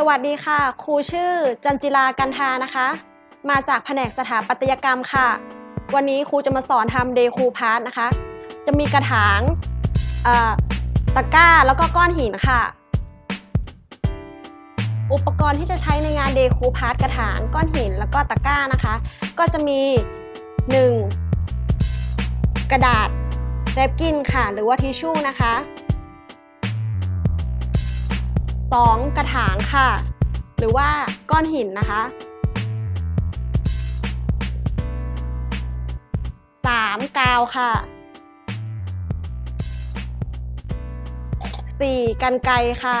สวัสดีค่ะ ครูชื่อจันจิลากันทานะคะ มาจากแผนกสถาปัตยกรรมค่ะ วันนี้ครูจะมาสอนทำเดคูพาร์ทนะคะ จะมีกระถางตะกร้าแล้วก็ก้อนหินค่ะ อุปกรณ์ที่จะใช้ในงานเดคูพาร์ทกระถางก้อนหินแล้วก็ตะกร้านะคะ ก็จะมี 1. กระดาษแรปกินค่ะ หรือว่าทิชชู่นะคะ 2. กระถางค่ะ หรือว่าก้อนหินนะคะ 3. กาวค่ะ 4. กันไกค่ะ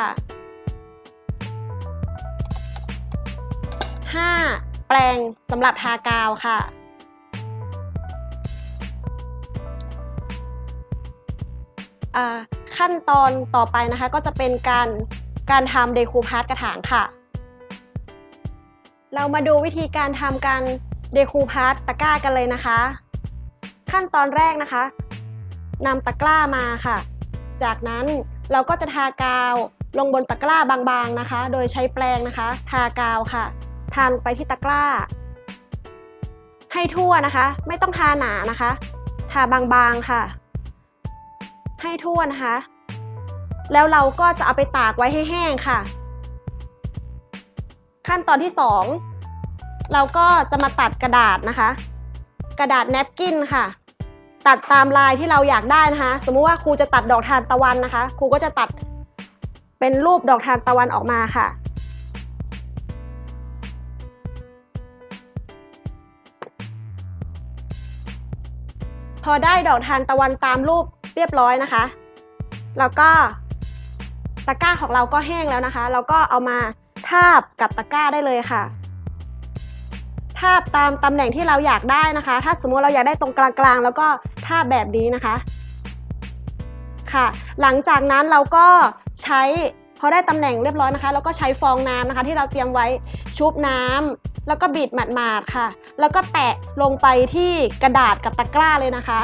5. แปรงสำหรับทากาวค่ะอ่าขั้นตอนต่อไปนะคะก็จะเป็นการ การทำเดคูพาร์ตกระถางค่ะ เรามาดูวิธีการทำการเดคูพาร์ตตะกร้ากันเลยนะคะ ขั้นตอนแรกนะคะนำตะกร้ามาค่ะ จากนั้นเราก็จะทากาวลงบนตะกร้าบางๆนะคะ โดยใช้แปรงนะคะ ทากาวค่ะ ทาลงไปที่ตะกร้า ให้ทั่วนะคะ ไม่ต้องทาหนานะคะ ทาบางๆค่ะ ให้ทั่วนะคะ แล้วเราก็จะเอาไปตากไว้ให้แห้งค่ะ ขั้นตอนที่ 2 เราก็จะมาตัดกระดาษนะคะ กระดาษแนปกินค่ะ ตัดตามลายที่เราอยากได้นะคะ สมมุติว่าครูจะตัดดอกทานตะวันนะคะ ครูก็จะตัดเป็นรูปดอกทานตะวันออกมาค่ะพอได้ดอกทานตะวันตามรูปเรียบร้อยนะคะ แล้วก็ ตะกร้าของเราก็แห้งแล้วนะคะ เราก็เอามาทาบกับตะกร้าได้เลยค่ะ ทาบตามตำแหน่งที่เราอยากได้นะคะ ถ้าสมมติเราอยากได้ตรงกลางๆ แล้วก็ทาบแบบนี้นะคะ ค่ะ หลังจากนั้นเราก็ใช้พอได้ตำแหน่งเรียบร้อยนะคะเราก็ใช้ฟองน้ำนะคะ ที่เราเตรียมไว้ชุบน้ำแล้วก็บีบหมาดๆค่ะ แล้วก็แตะลงไปที่กระดาษกับตะกร้าเลยนะคะ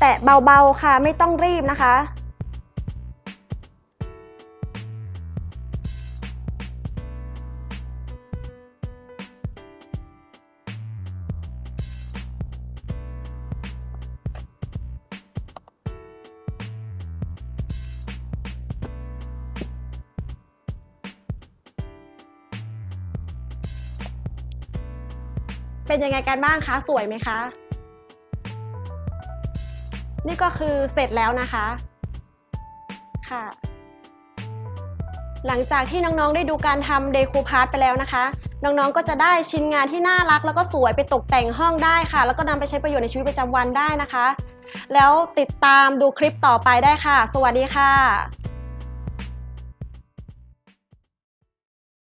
แตะเบาๆค่ะไม่ต้องรีบนะคะ เป็นยังไงกันบ้างคะ สวยไหมคะ นี่ก็คือเสร็จแล้วนะคะค่ะ หลังจากที่น้องๆได้ดูการทำเดคูพาร์ตไปแล้วนะคะ น้องๆก็จะได้ชิ้นงานที่น่ารัก แล้วก็สวยไปตกแต่งห้องได้ค่ะ แล้วก็นำไปใช้ประโยชน์ในชีวิตประจำวันได้นะคะ แล้วติดตามดูคลิปต่อไปได้ค่ะ สวัสดีค่ะ